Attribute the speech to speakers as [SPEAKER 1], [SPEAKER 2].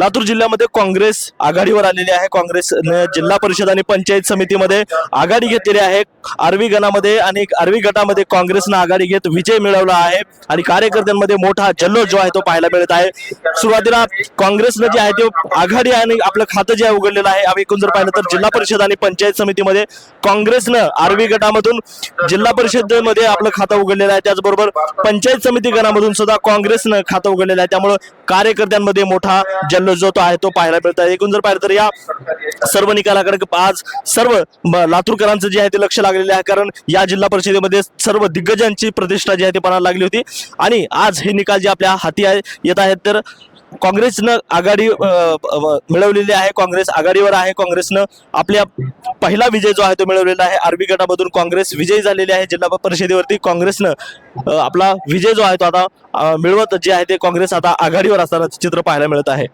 [SPEAKER 1] लातूर जिल्ह्यामध्ये काँग्रेस आघाडीवर आलेली आहे. काँग्रेस जिल्हा परिषद आणि पंचायत समितीमध्ये आघाडी घेतलेली आहे. आरवी गणामध्ये आणि आरवी गटामध्ये काँग्रेसनं आघाडी घेत विजय मिळवला आहे. आणि कार्यकर्त्यांमध्ये मोठा जल्लोष जो आहे तो पाहायला मिळत आहे. सुरुवातीला काँग्रेसनं जे आहे ते आघाडी आणि आपलं खातं जे आहे उघडलेलं आहे. आम्ही एकूण जर पाहिलं तर जिल्हा परिषद आणि पंचायत समितीमध्ये काँग्रेसनं आरवी गटामधून जिल्हा परिषदेमध्ये आपलं खातं उघडलेलं आहे. त्याचबरोबर पंचायत समिती गणामधून सुद्धा काँग्रेसनं खातं उघडलेलं आहे. त्यामुळं कार्यकर्त्यांमध्ये मोठा जल्लोष जो तो आहे तो पाहायला मिळत आहे एकूण जर पाहिलं तर या सर्व निकालाकडे आज सर्व लातूरकरांचं जे आहे ते लक्ष लागलेले आहे कारण या जिल्हा परिषदेमध्ये सर्व दिग्गजांची प्रतिष्ठा जी आहे ती पणाला लागली होती. आणि आज हे निकाल जे आपल्या हाती आहे येत आहेत तर काँग्रेसनं आघाडी मिळवलेली आहे. काँग्रेस आघाडीवर आहे. काँग्रेसनं आपल्या पहिला विजय जो आहे तो मिळवलेला आहे. आरबी गटामधून काँग्रेस विजयी झालेली आहे जिल्हा परिषदेवरती. काँग्रेसनं आपला विजय जो आहे तो आता मिळवत जे आहे ते काँग्रेस आता आघाडीवर असताना चित्र पाहायला मिळत आहे.